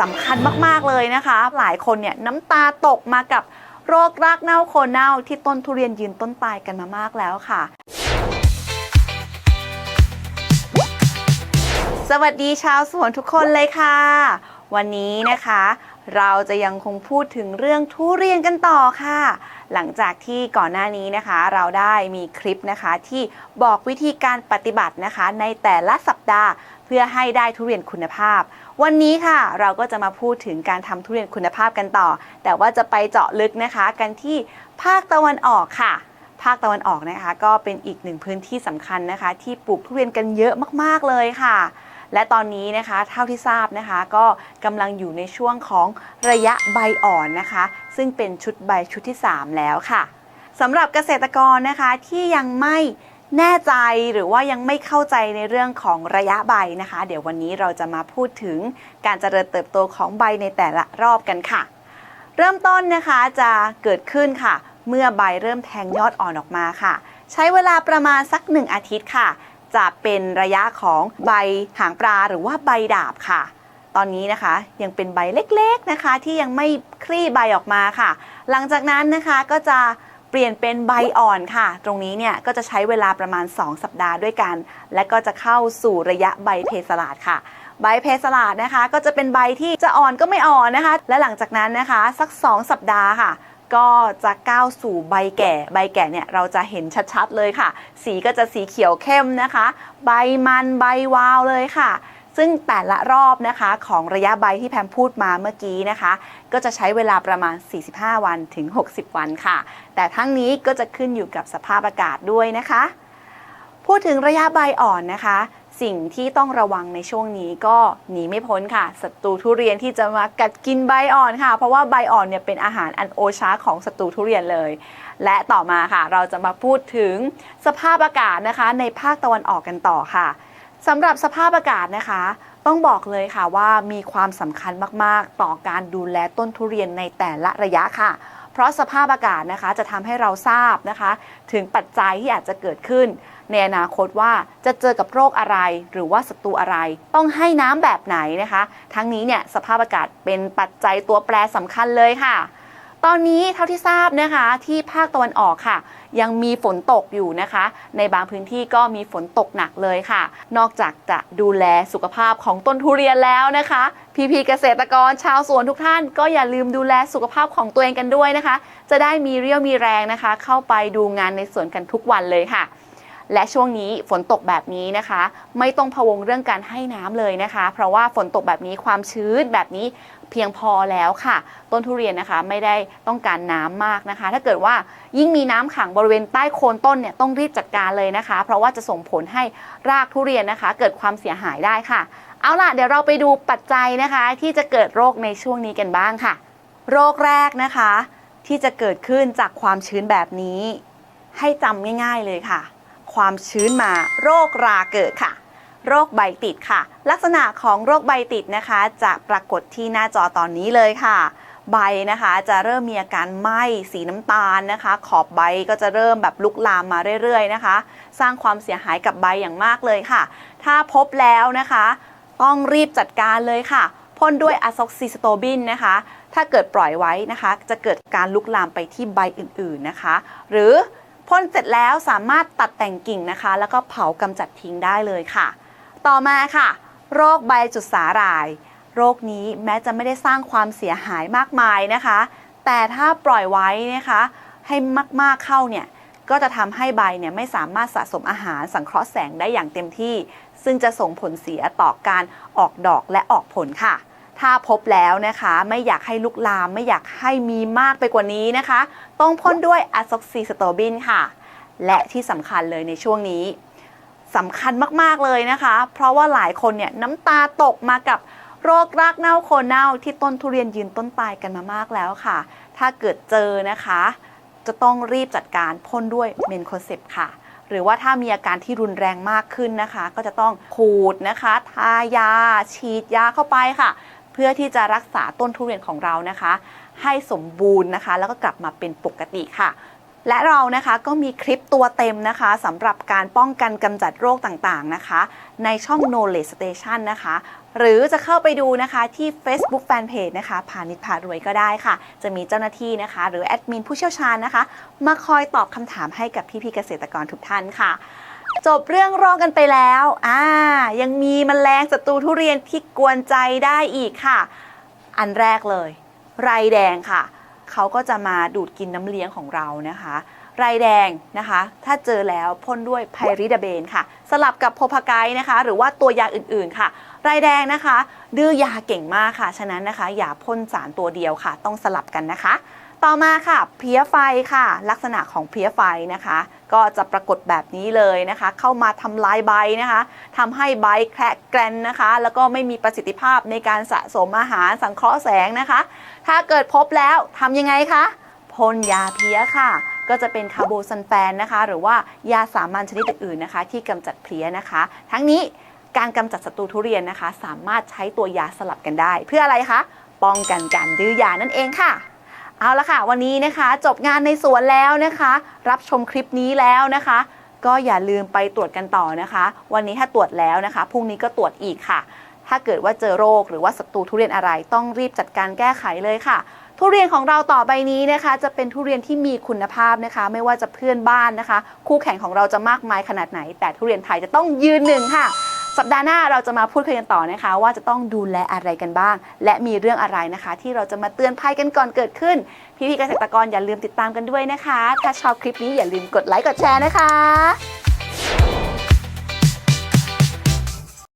สำคัญมากๆเลยนะคะ หลายคนเนี่ยน้ำตาตกมากับโรครากเน่าโคนเน่าที่ต้นทุเรียนยืนต้นตายกันมามากแล้วค่ะ สวัสดีชาวสวนทุกคนเลยค่ะ วันนี้นะคะ เราจะยังคงพูดถึงเรื่องทุเรียนกันต่อค่ะ หลังจากที่ก่อนหน้านี้นะคะเราได้มีคลิปนะคะที่บอกวิธีการปฏิบัตินะคะ ในแต่ละสัปดาห์ เพื่อให้ได้ทุเรียนคุณภาพ วันนี้ค่ะเราก็จะมาพูดถึงการทำทุเรียนคุณภาพกันต่อ แต่ว่าจะไปเจาะลึกนะคะ กันที่ภาคตะวันออกค่ะภาคตะวันออกนะคะ ก็เป็นอีกหนึ่งพื้นที่สำคัญนะคะ ที่ปลูกทุเรียนกันเยอะมากๆเลยค่ะ และตอนนี้นะคะเท่าที่ทราบนะคะ ก็กำลังอยู่ในช่วงของระยะใบอ่อนนะคะ ซึ่งเป็นชุดใบชุดที่ 3 แล้วค่ะสำหรับเกษตรกรนะคะที่ยังไม่แน่ใจหรือว่ายังไม่เข้าใจในเรื่องของระยะใบนะคะ เดี๋ยววันนี้เราจะมาพูดถึงการเจริญเติบโตของใบในแต่ละรอบกันค่ะ เริ่มต้นนะคะจะเกิดขึ้นค่ะ เมื่อใบเริ่มแทงยอดอ่อนออกมาค่ะ ใช้เวลาประมาณสักหนึ่งอาทิตย์ค่ะ จะเป็นระยะของใบหางปลาหรือว่าใบดาบค่ะ ตอนนี้นะคะยังเป็นใบเล็กๆนะคะ ที่ยังไม่คลี่ใบออกมาค่ะ หลังจากนั้นนะคะก็จะเปลี่ยนเป็นใบอ่อนค่ะ ตรงนี้เนี่ยก็จะใช้เวลาประมาณ 2 สัปดาห์ด้วยกัน และก็จะเข้าสู่ระยะใบเพสลาดค่ะ ใบเพสลาดนะคะ ก็จะเป็นใบที่จะอ่อนก็ไม่อ่อนนะคะ และหลังจากนั้นนะคะ สัก 2 สัปดาห์ค่ะ ก็จะก้าวสู่ใบแก่ ใบแก่เนี่ยเราจะเห็นชัดๆเลยค่ะ สีก็จะสีเขียวเข้มนะคะ ใบมันใบวาวเลยค่ะ ซึ่งแต่ละรอบนะคะของระยะใบที่แพมพูดมาเมื่อกี้นะคะ ก็จะใช้เวลาประมาณ 45 วันถึง 60 วันค่ะ แต่ทั้งนี้ก็จะขึ้นอยู่กับสภาพอากาศด้วยนะคะ พูดถึงระยะใบอ่อนนะคะ สิ่งที่ต้องระวังในช่วงนี้ก็หนีไม่พ้นค่ะศัตรูทุเรียนที่จะมากัดกินใบอ่อนค่ะ เพราะว่าใบอ่อนเนี่ยเป็นอาหารอันโอชาของศัตรูทุเรียนเลย และต่อมาค่ะ เราจะมาพูดถึงสภาพอากาศนะคะ ในภาคตะวันออกกันต่อค่ะสำหรับสภาพอากาศนะคะ ต้องบอกเลยค่ะว่ามีความสำคัญมากๆ ต่อการดูแลต้นทุเรียนในแต่ละระยะค่ะ เพราะสภาพอากาศนะคะจะทำให้เราทราบนะคะ ถึงปัจจัยที่อาจจะเกิดขึ้น ในอนาคตว่าจะเจอกับโรคอะไร หรือว่าศัตรูอะไร ต้องให้น้ำแบบไหนนะคะ ทั้งนี้เนี่ยสภาพอากาศเป็นปัจจัยตัวแปรสำคัญเลยค่ะ ตอนนี้เท่าที่ทราบนะคะที่ภาคตะวันออกค่ะ ยังมีฝนตกอยู่นะคะ ในบางพื้นที่ก็มีฝนตกหนักเลยค่ะ นอกจากจะดูแลสุขภาพของต้นทุเรียนแล้วนะคะ พี่พีเกษตรกรชาวสวนทุกท่าน ก็อย่าลืมดูแลสุขภาพของตัวเองกันด้วยนะคะ จะได้มีเรี่ยวมีแรงนะคะ เข้าไปดูงานในสวนกันทุกวันเลยค่ะ และช่วงนี้ฝนตกแบบนี้นะคะ ไม่ต้องพะวงเรื่องการให้น้ำเลยนะคะ เพราะว่าฝนตกแบบนี้ความชื้นแบบนี้เพียงพอแล้วค่ะ ต้นทุเรียนนะคะไม่ได้ต้องการน้ำมากนะคะ ถ้าเกิดว่ายิ่งมีน้ำขังบริเวณใต้โคนต้นเนี่ยต้องรีบจัดการเลยนะคะ เพราะว่าจะส่งผลให้รากทุเรียนนะคะ เกิดความเสียหายได้ค่ะ เอาล่ะเดี๋ยวเราไปดูปัจจัยนะคะ ที่จะเกิดโรคในช่วงนี้กันบ้างค่ะ โรคแรกนะคะ ที่จะเกิดขึ้นจากความชื้นแบบนี้ ให้จำง่าย ๆเลยค่ะ ความชื้นมาโรคราเกิดค่ะ โรคใบติดค่ะ ลักษณะของโรคใบติดนะคะ จะปรากฏที่หน้าจอตอนนี้เลยค่ะ ใบนะคะจะเริ่มมีอาการไหม้สีน้ำตาลนะคะ ขอบใบก็จะเริ่มแบบลุกลามมาเรื่อยๆนะคะ สร้างความเสียหายกับใบอย่างมากเลยค่ะ ถ้าพบแล้วนะคะ ต้องรีบจัดการเลยค่ะพ่นด้วยอะซ็อกซิสโตบินนะคะ ถ้าเกิดปล่อยไว้นะคะ จะเกิดการลุกลามไปที่ใบอื่นๆนะคะ หรือ พ่นเสร็จแล้วสามารถตัดแต่งกิ่งนะคะ แล้วก็เผากำจัดทิ้งได้เลยค่ะ ต่อมาค่ะ โรคใบจุดสาหร่าย โรคนี้แม้จะไม่ได้สร้างความเสียหายมากมายนะคะ แต่ถ้าปล่อยไว้นะคะ ให้มากๆเข้าเนี่ยก็จะทำให้ใบเนี่ยไม่สามารถสะสมอาหารสังเคราะห์แสงได้อย่างเต็มที่ ซึ่งจะส่งผลเสียต่อการออกดอกและออกผลค่ะ ถ้าพบแล้วนะคะ ไม่อยากให้ลุกลาม ไม่อยากให้มีมากไปกว่านี้นะคะ ต้องพ่นด้วยอะซ็อกซิสโตบินค่ะ และที่สำคัญเลยในช่วงนี้สำคัญมากๆเลยนะคะ เพราะว่าหลายคนเนี่ยน้ำตาตกมากับโรครากเน่าโคนเน่าที่ต้นทุเรียนยืนต้นตายกันมามากแล้วค่ะ ถ้าเกิดเจอนะคะ จะต้องรีบจัดการพ่นด้วยเมนโคเซปค่ะ หรือว่าถ้ามีอาการที่รุนแรงมากขึ้นนะคะ ก็จะต้องขูดนะคะ ทายา ฉีดยาเข้าไปค่ะ เพื่อที่จะรักษาต้นทุเรียนของเรานะคะ ให้สมบูรณ์นะคะ แล้วก็กลับมาเป็นปกติค่ะ และเรานะคะก็มีคลิปตัวเต็มนะคะสำหรับการป้องกันกำจัดโรคต่างๆนะคะ ในช่อง Knowledge Station นะคะ หรือจะเข้าไปดูนะคะที่ Facebook Fanpage นะคะพาณิชพารวยก็ได้ค่ะ จะมีเจ้าหน้าที่นะคะ หรือแอดมินผู้เชี่ยวชาญนะคะ มาคอยตอบคำถามให้กับพี่ๆเกษตรกรทุกท่านค่ะ จบเรื่องโรคกันไปแล้ว อ่า ยังมีมแมลงศัตรูทุเรียนที่กวนใจได้อีกค่ะ อันแรกเลย ไรแดงค่ะ เขาก็จะมาดูดกินน้ำเลี้ยงของเรานะคะ ไรแดงนะคะ ถ้าเจอแล้วพ่นด้วยไพริดาเบนค่ะ สลับกับโพพาไกนะคะ หรือว่าตัวยาอื่นๆค่ะ ไรแดงนะคะ ดื้อยาเก่งมากค่ะ ฉะนั้นนะคะ อย่าพ่นสารตัวเดียวค่ะ ต้องสลับกันนะคะ ต่อมาค่ะเพี้ยไฟค่ะ ลักษณะของเพี้ยไฟนะคะ ก็จะปรากฏแบบนี้เลยนะคะ เข้ามาทำลายใบนะคะทำให้ใบแคระแกรนนะคะ แล้วก็ไม่มีประสิทธิภาพในการสะสมอาหารสังเคราะห์แสงนะคะ ถ้าเกิดพบแล้วทำยังไงคะพ่นยาเพี้ยค่ะ ก็จะเป็นคาร์โบซันแฟนนะคะ หรือว่ายาสามัญชนิดอื่นๆนะคะ ที่กำจัดเพี้ยนะคะ ทั้งนี้การกำจัดศัตรูทุเรียนนะคะ สามารถใช้ตัวยาสลับกันได้ เพื่ออะไรคะป้องกันการดื้อยานั่นเองค่ะ เอาละค่ะ วันนี้นะคะจบงานในสวนแล้วนะคะ รับชมคลิปนี้แล้วนะคะ ก็อย่าลืมไปตรวจกันต่อนะคะ วันนี้ถ้าตรวจแล้วนะคะพรุ่งนี้ก็ตรวจอีกค่ะ ถ้าเกิดว่าเจอโรคหรือว่าศัตรูทุเรียนอะไรต้องรีบจัดการแก้ไขเลยค่ะ ทุเรียนของเราต่อไปนี้นะคะ จะเป็นทุเรียนที่มีคุณภาพนะคะ ไม่ว่าจะเพื่อนบ้านนะคะ คู่แข่งของเราจะมากมายขนาดไหน แต่ทุเรียนไทยจะต้องยืนหนึ่งค่ะ สัปดาห์หน้าเราจะมาพูดคุยกันต่อนะคะ ว่าจะต้องดูแลอะไรกันบ้าง และมีเรื่องอะไรนะคะ ที่เราจะมาเตือนภัยกันก่อนเกิดขึ้น พี่ๆเกษตรกรอย่าลืมติดตามกันด้วยนะคะ ถ้าชอบคลิปนี้อย่าลืมกดไลค์กดแชร์นะคะ